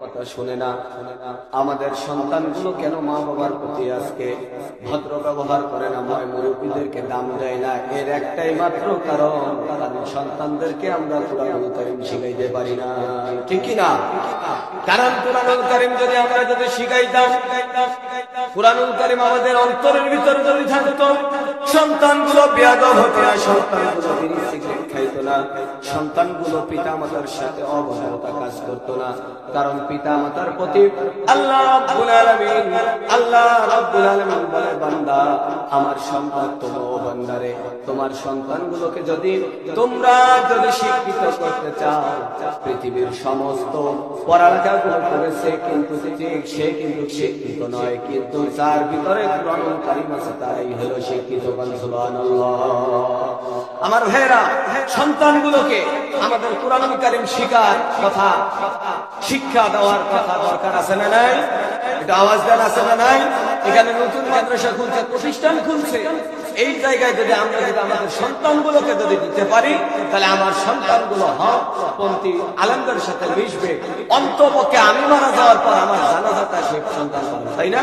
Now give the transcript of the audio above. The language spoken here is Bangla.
কথা শুনে না। আমাদের সন্তানগুলো কেন মা বাবার প্রতি আজকে ভদ্র ব্যবহার করে না? ময় মুরব্বীদেরকে দাম দেয় না। এর একটাই মাত্র কারণ সন্তানদেরকে আমরা পুরা করিম শিখাইতে পারি না। ঠিক না? কারণ কোরআনুল করিম যদি আমরা যদি শিখাইতাম, কোরআনুল করিম আমাদের অন্তরের ভিতর যদি থাকতো সন্তানগুলো বেয়াদব হতো না কারণ পিতা মাতার প্রতি আল্লাহ আল্লাহ রাব্বুল আলামিন বলে, বান্দা, আমার সন্তান তোমার বান্দারে তোমার সন্তানগুলোকে যদি তোমরা যদি শিক্ষিত করতে চাও, পৃথিবীর সমস্ত আমার ভাইরা সন্তানগুলোকে আমাদের কোরআনুল কারীম শিকার কথা শিক্ষা দেওয়ার কথা দরকার আছে না নাই? এটা আওয়াজ দেন আছে না নাই? এখানে নতুন মাদ্রাসা খুলছে, প্রতিষ্ঠান খুলছে। এই জায়গায় যদি আমরা যদি আমাদের সন্তানগুলোকে যদি দিতে পারি, তাহলে আমার সন্তানগুলো হক, পন্থী আলমদের সাথে মিশবে। অন্তপক্ষে আমি মারা যাওয়ার পর আমার জানাজাটা সে সন্তান তাই না?